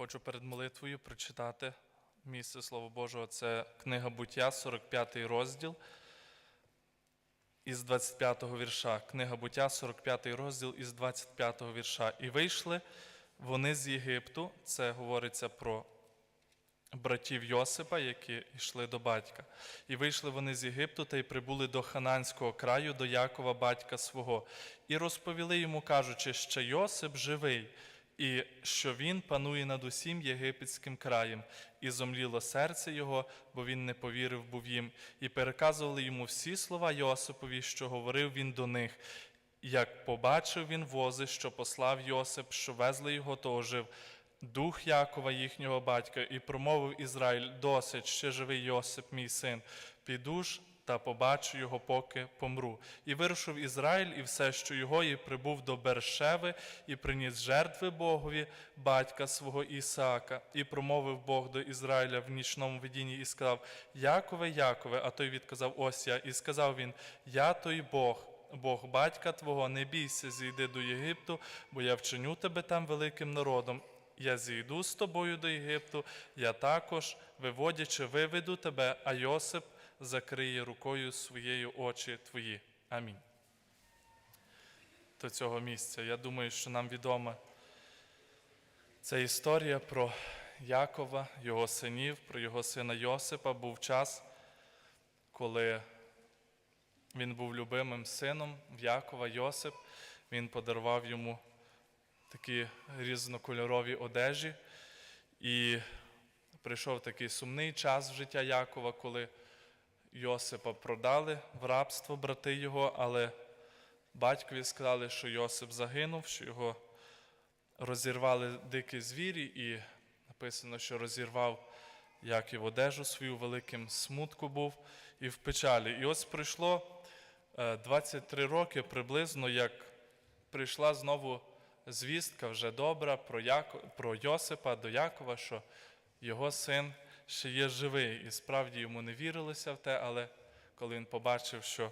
Хочу перед молитвою прочитати місце Слова Божого. Це книга Буття, 45 розділ із 25 вірша. Книга Буття, 45 розділ із 25 вірша. І вийшли вони з Єгипту. Це говориться про братів Йосипа, які йшли до батька. І вийшли вони з Єгипту та й прибули до Хананського краю, до Якова, батька свого, і розповіли йому, кажучи, що Йосип живий, і що він панує над усім єгипетським краєм, і зомліло серце його, бо він не повірив був їм, і переказували йому всі слова Йосипові, що говорив він до них. Як побачив він вози, що послав Йосип, що везли його, то ожив дух Якова, їхнього батька, і промовив Ізраїль: досить, ще живий Йосип, мій син, піду ж та побачу його, поки помру. І вирушив Ізраїль, і все, що його, і прибув до Бершеви, і приніс жертви Богові, батька свого Ісаака, і промовив Бог до Ізраїля в нічному видінні, і сказав: Якове, Якове, а той відказав: Ось я. І сказав він: Я той Бог. Бог батька Твого, не бійся, зійди до Єгипту, бо я вчиню тебе там великим народом. Я зійду з тобою до Єгипту, я також, виводячи, виведу тебе, а Йосип закриє рукою своєю очі твої. Амінь. До цього місця. Я думаю, що нам відома ця історія про Якова, його синів, про його сина Йосипа. Був час, коли він був любимим сином в Якова Йосип. Він подарував йому такі різнокольорові одежі. І прийшов такий сумний час в життя Якова, коли Йосипа продали в рабство брати його, але батькові сказали, що Йосип загинув, що його розірвали дикі звірі, і написано, що розірвав Яків одежу свою, великим смутку був і в печалі. І ось пройшло е, 23 роки приблизно, як прийшла знову звістка вже добра про, Яко, про Йосипа до Якова, що його син ще є живий. І справді йому не вірилося в те, але коли він побачив, що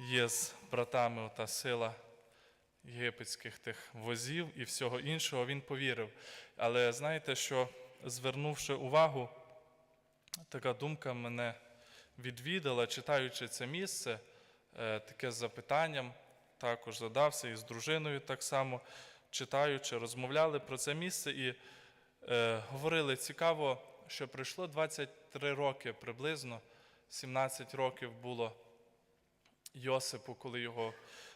є з братами та сила єгипетських тих возів і всього іншого, він повірив. Але знаєте, що звернувши увагу, така думка мене відвідала, читаючи це місце, е, таке з запитанням також задався і з дружиною так само читаючи, розмовляли про це місце і е, говорили цікаво, що пройшло 23 роки приблизно, 17 років було Йосипу, коли його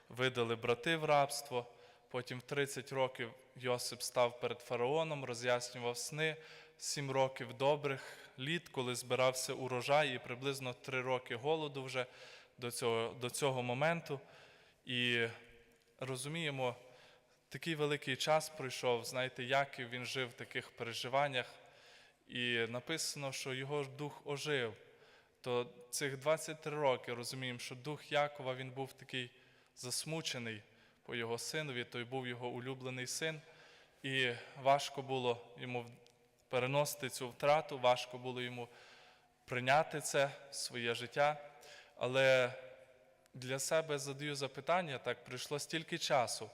видали брати в рабство. Потім в 30 років Йосип став перед фараоном, роз'яснював сни, 7 років добрих літ, коли збирався урожай, і приблизно 3 роки голоду вже до цього, до цього моменту. І розуміємо, такий великий час пройшов, знаєте, Яків він жив в таких переживаннях, і написано, що його дух ожив. То цих 23 роки розуміємо, що дух Якова він був такий засмучений по його синові, той був його улюблений син, і важко було йому переносити цю втрату, важко було йому прийняти це своє життя. Але для себе задаю запитання, так пройшло стільки часу.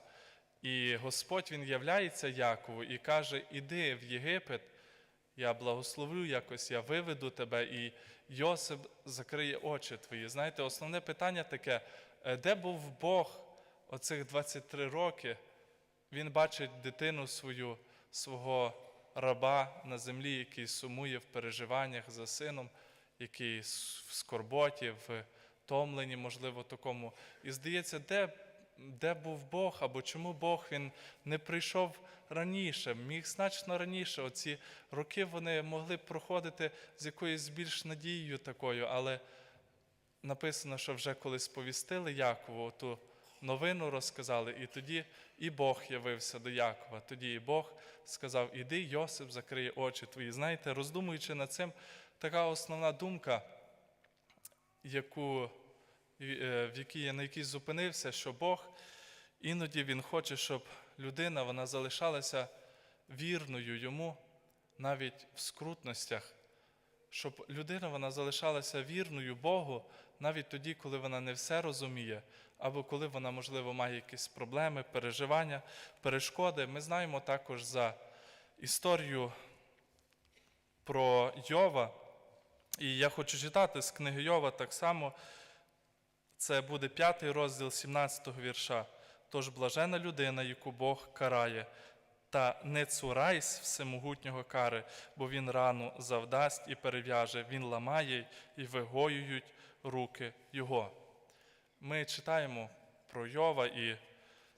І Господь Він являється Якову і каже: Іди в Єгипет, я благословлю якось, я виведу тебе, і Йосип закриє очі твої. Знаєте, основне питання таке: е, де був Бог оцих 23 роки? Він бачить дитину свою, свого раба на землі, який сумує в переживаннях за сином, який в скорботі, в томленні, можливо, такому. І здається, де, де був Бог, або чому Бог він не прийшов раніше, міг значно раніше. Оці роки вони могли проходити з якоюсь більш надією такою, але написано, що вже коли сповістили Якову ту новину розказали, і тоді і Бог явився до Якова. Тоді і Бог сказав: Іди, Йосип, закриє очі твої. Знаєте, роздумуючи над цим, така основна думка, яку, в якій на якій зупинився, що Бог іноді Він хоче, щоб людина вона залишалася вірною йому навіть в скрутностях. Щоб людина вона залишалася вірною Богу навіть тоді, коли вона не все розуміє, або коли вона, можливо, має якісь проблеми, переживання, перешкоди. Ми знаємо також за історію про Йова. І я хочу читати з книги Йова так само. Це буде п'ятий розділ 17-го вірша. Тож блажена людина, яку Бог карає, та не цурайсь всемогутнього кари, бо він рану завдасть і перев'яже, він ламає і вигоюють руки його. Ми читаємо про Йова і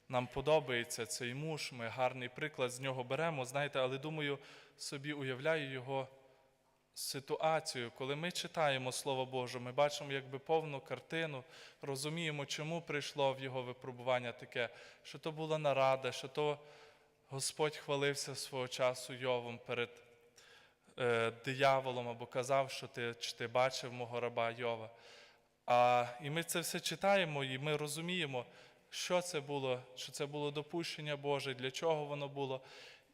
нам подобається цей муж, ми гарний приклад з нього беремо, знаєте, але думаю, собі уявляю його ситуацію, коли ми читаємо Слово Боже, ми бачимо якби повну картину, розуміємо, чому прийшло в його випробування таке, що то була нарада, що то Господь хвалився свого часу Йовом перед е, дияволом або казав, що ти, чи ти бачив мого раба Йова. А, і ми це все читаємо, і ми розуміємо, що це було, що це було допущення Боже, для чого воно було.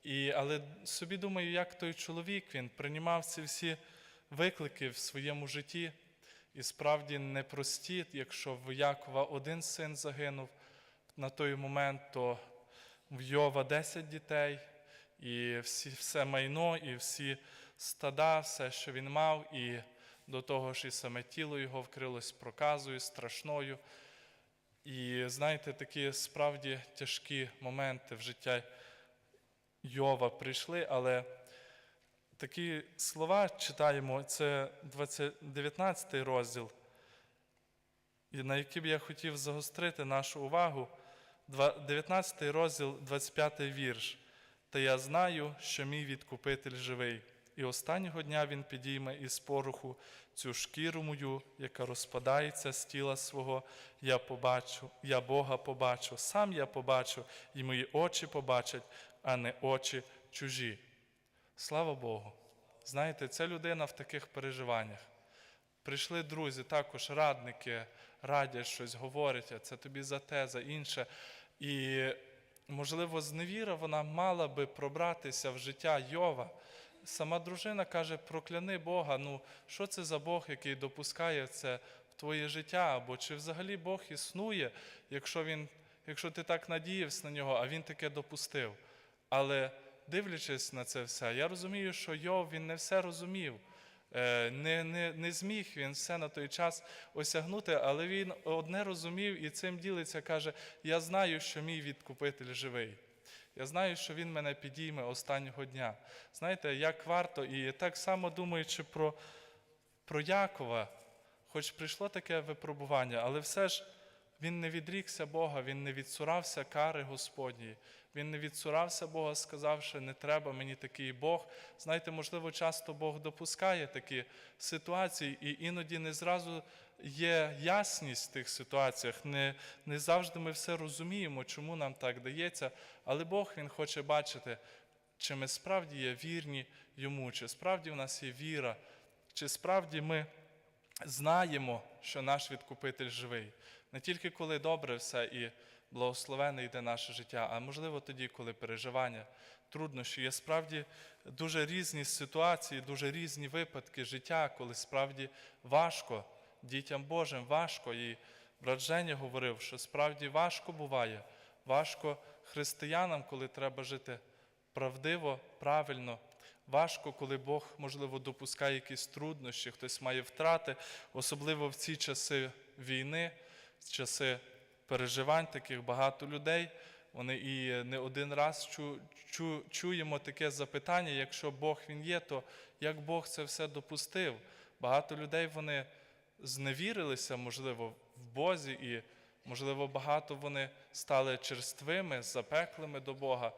І, але собі думаю, як той чоловік він приймав ці всі виклики в своєму житті. І справді непрості, якщо в Якова один син загинув на той момент, то в Йова 10 дітей, і всі, все майно, і всі стада, все, що він мав, і до того ж і саме тіло його вкрилось проказою страшною. І знаєте, такі справді тяжкі моменти в житті Йова прийшли, але такі слова читаємо, це 19 розділ, на який б я хотів загострити нашу увагу. 19 розділ, 25 вірш. Та я знаю, що мій відкупитель живий, і останнього дня він підійме із пороху цю шкіру мою, яка розпадається з тіла свого. Я побачу, я Бога побачу, сам я побачу, і мої очі побачать, а не очі чужі. Слава Богу. Знаєте, ця людина в таких переживаннях. Прийшли друзі, також радники, радять щось, говорять, а це тобі за те, за інше. І, можливо, зневіра вона мала би пробратися в життя Йова. Сама дружина каже: прокляни Бога. Ну, що це за Бог, який допускає це в твоє життя? Або чи взагалі Бог існує, якщо, він, якщо ти так надіявся на нього, а він таке допустив. Але дивлячись на це все, я розумію, що Йов він не все розумів. Е, Не, не, не зміг він все на той час осягнути, але він одне розумів і цим ділиться, каже: Я знаю, що мій відкупитель живий. Я знаю, що він мене підійме останнього дня. Знаєте, як варто, і так само думаючи про, про Якова, хоч прийшло таке випробування, але все ж він не відрікся Бога, він не відсурався кари Господньої. Він не відсурався Бога, сказавши, не треба мені такий Бог. Знаєте, можливо, часто Бог допускає такі ситуації, і іноді не зразу є ясність в тих ситуаціях. Не, не завжди ми все розуміємо, чому нам так дається. Але Бог Він хоче бачити, чи ми справді є вірні йому, чи справді в нас є віра, чи справді ми знаємо, що наш відкупитель живий. Не тільки коли добре все і благословене йде наше життя, а можливо тоді, коли переживання, труднощі. Є справді дуже різні ситуації, дуже різні випадки життя, коли справді важко, дітям Божим важко. І брат Женя говорив, що справді важко буває, важко християнам, коли треба жити правдиво, правильно. Важко, коли Бог, можливо, допускає якісь труднощі, хтось має втрати, особливо в ці часи війни, часи переживань, таких багато людей. Вони і не один раз чу, чу, чуємо таке запитання: якщо Бог він є, то як Бог це все допустив? Багато людей вони зневірилися, можливо, в Бозі, і, можливо, багато вони стали черствими, запеклими до Бога.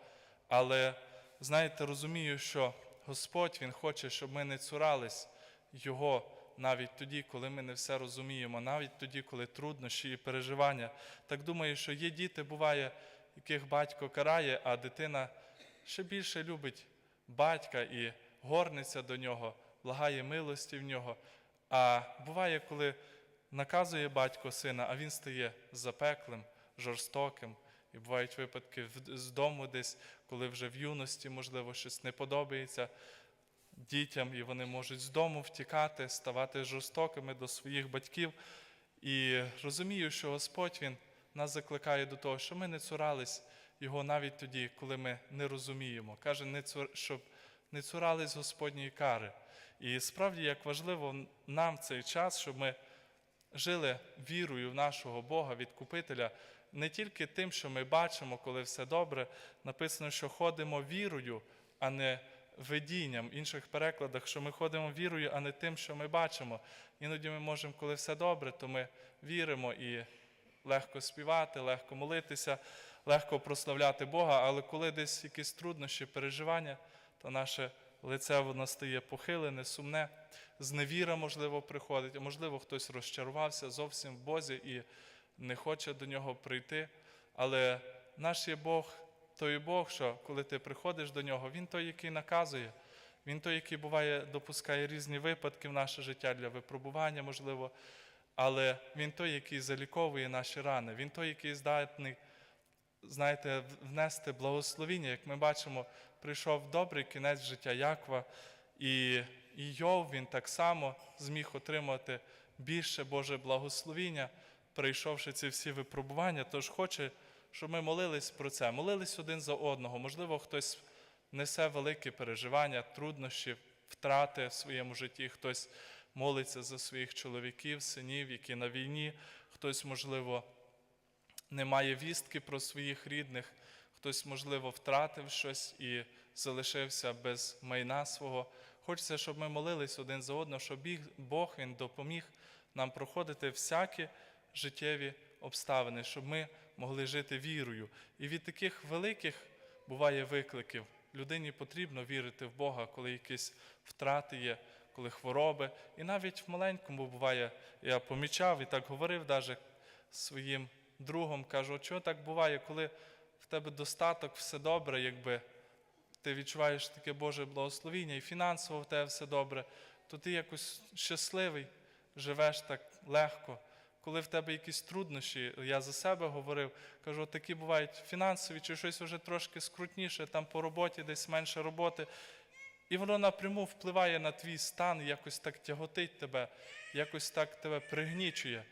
Але знаєте, розумію, що Господь Він хоче, щоб ми не цурались Його навіть тоді, коли ми не все розуміємо, навіть тоді, коли труднощі і переживання. Так думаю, що є діти, буває, яких батько карає, а дитина ще більше любить батька і горниться до нього, благає милості в нього. А буває, коли наказує батько сина, а він стає запеклим, жорстоким. І бувають випадки з дому десь, коли вже в юності, можливо, щось не подобається дітям, і вони можуть з дому втікати, ставати жорстокими до своїх батьків. І розумію, що Господь Він нас закликає до того, що ми не цурались його навіть тоді, коли ми не розуміємо. Каже, не цур... щоб не цурались Господньої кари. І справді, як важливо нам цей час, щоб ми жили вірою в нашого Бога, відкупителя, не тільки тим, що ми бачимо, коли все добре. Написано, що ходимо вірою, а не видінням. В інших перекладах, що ми ходимо вірою, а не тим, що ми бачимо. Іноді ми можемо, коли все добре, то ми віримо і легко співати, легко молитися, легко прославляти Бога. Але коли десь якісь труднощі, переживання, то наше лице воно стає похилене, сумне, зневіра, можливо, приходить, а можливо, хтось розчарувався зовсім в Бозі і не хоче до нього прийти. Але наш є Бог, той Бог, що коли ти приходиш до нього, Він той, який наказує. Він той, який буває, допускає різні випадки в наше життя для випробування, можливо, але він той, який заліковує наші рани, він той, який здатний, знаєте, внести благословіння. Як ми бачимо, прийшов добрий кінець життя Якова, і, і Йов він так само зміг отримати більше Боже благословіння, прийшовши ці всі випробування. Тож хоче, щоб ми молились про це, молились один за одного. Можливо, хтось несе великі переживання, труднощі, втрати в своєму житті, хтось молиться за своїх чоловіків, синів, які на війні, хтось, можливо, не має вістки про своїх рідних, хтось, можливо, втратив щось і залишився без майна свого. Хочеться, щоб ми молились один за одного, щоб Бог Він допоміг нам проходити всякі життєві обставини, щоб ми могли жити вірою. І від таких великих буває викликів. Людині потрібно вірити в Бога, коли якісь втрати є, коли хвороби. І навіть в маленькому буває, я помічав і так говорив навіть своїм другом, кажу, чого так буває, коли в тебе достаток, все добре, якби ти відчуваєш таке Боже благословіння, і фінансово в тебе все добре, то ти якось щасливий, живеш так легко. Коли в тебе якісь труднощі, я за себе говорив, кажу, такі бувають фінансові, чи щось вже трошки скрутніше, там по роботі десь менше роботи. І воно напряму впливає на твій стан, якось так тяготить тебе, якось так тебе пригнічує.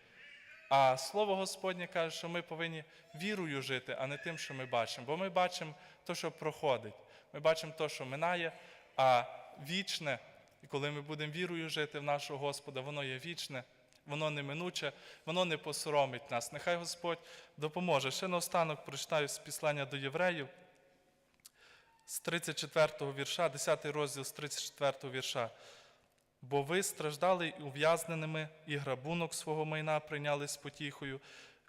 А слово Господнє каже, що ми повинні вірою жити, а не тим, що ми бачимо. Бо ми бачимо те, що проходить. Ми бачимо те, що минає, а вічне, і коли ми будемо вірою жити в нашого Господа, воно є вічне, воно неминуче, воно не посоромить нас. Нехай Господь допоможе. Ще наостанок прочитаю з післання до євреїв з 34 вірша, 10 розділ з 34 вірша. Бо ви страждали ув'язненими, і грабунок свого майна прийняли з потіхою,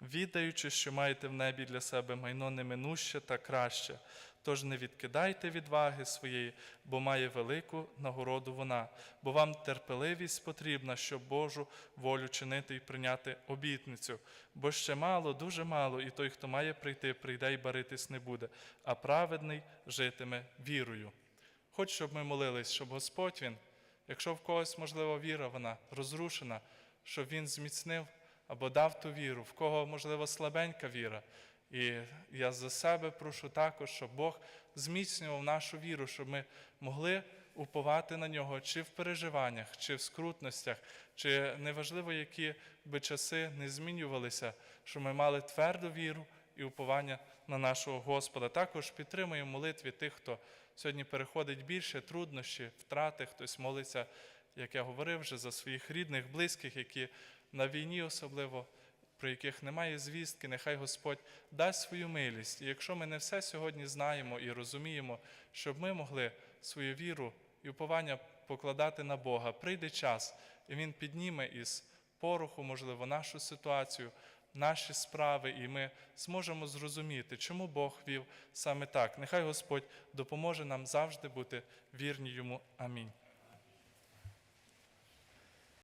віддаючи, що маєте в небі для себе майно неминуще та краще. Тож не відкидайте відваги своєї, бо має велику нагороду вона, бо вам терпеливість потрібна, щоб Божу волю чинити і прийняти обітницю. Бо ще мало, дуже мало, і той, хто має прийти, прийде і баритись не буде, а праведний житиме вірою. Хоч щоб ми молились, щоб Господь Він, якщо в когось, можливо, віра вона розрушена, щоб Він зміцнив або дав ту віру, в кого, можливо, слабенька віра. І я за себе прошу також, щоб Бог зміцнював нашу віру, щоб ми могли уповати на нього чи в переживаннях, чи в скрутностях, чи неважливо, які би часи не змінювалися, щоб ми мали тверду віру і уповання на нашого Господа. Також підтримуємо молитві тих, хто сьогодні переходить більше труднощі, втрати, хтось молиться, як я говорив вже, за своїх рідних, близьких, які на війні особливо про яких немає звістки, нехай Господь дасть свою милість. І якщо ми не все сьогодні знаємо і розуміємо, щоб ми могли свою віру і уповання покладати на Бога, прийде час, і Він підніме із пороху, можливо, нашу ситуацію, наші справи, і ми зможемо зрозуміти, чому Бог вів саме так. Нехай Господь допоможе нам завжди бути вірні йому. Амінь.